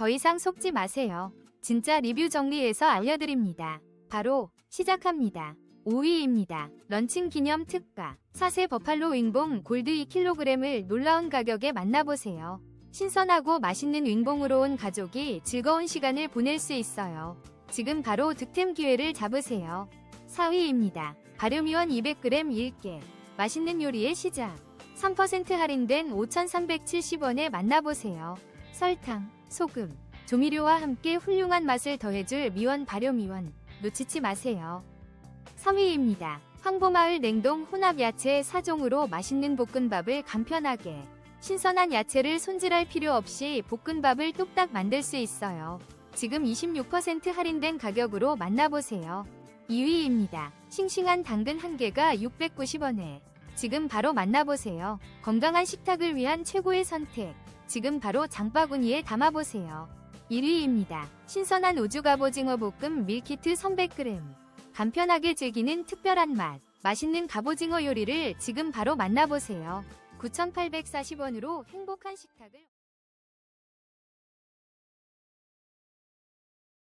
더 이상 속지 마세요. 진짜 리뷰 정리해서 알려드립니다. 바로 시작합니다. 5위입니다. 런칭 기념 특가. 사세 버팔로 윙봉 골드 2kg을 놀라운 가격에 만나보세요. 신선하고 맛있는 윙봉으로 온 가족이 즐거운 시간을 보낼 수 있어요. 지금 바로 득템 기회를 잡으세요. 4위입니다. 발효미원 200g 1개. 맛있는 요리의 시작. 3% 할인된 5,370원에 만나보세요. 설탕, 소금, 조미료와 함께 훌륭한 맛을 더해줄 미원 발효 미원. 놓치지 마세요. 3위입니다. 황보마을 냉동 혼합 야채 4종으로 맛있는 볶음밥을 간편하게. 신선한 야채를 손질할 필요 없이 볶음밥을 뚝딱 만들 수 있어요. 지금 26% 할인된 가격으로 만나보세요. 2위입니다. 싱싱한 당근 1개가 690원에. 지금 바로 만나보세요. 건강한 식탁을 위한 최고의 선택. 지금 바로 장바구니에 담아보세요. 1위입니다. 신선한 우주 갑오징어 볶음 밀키트 300g. 간편하게 즐기는 특별한 맛. 맛있는 갑오징어 요리를 지금 바로 만나보세요. 9,840원으로 행복한 식탁을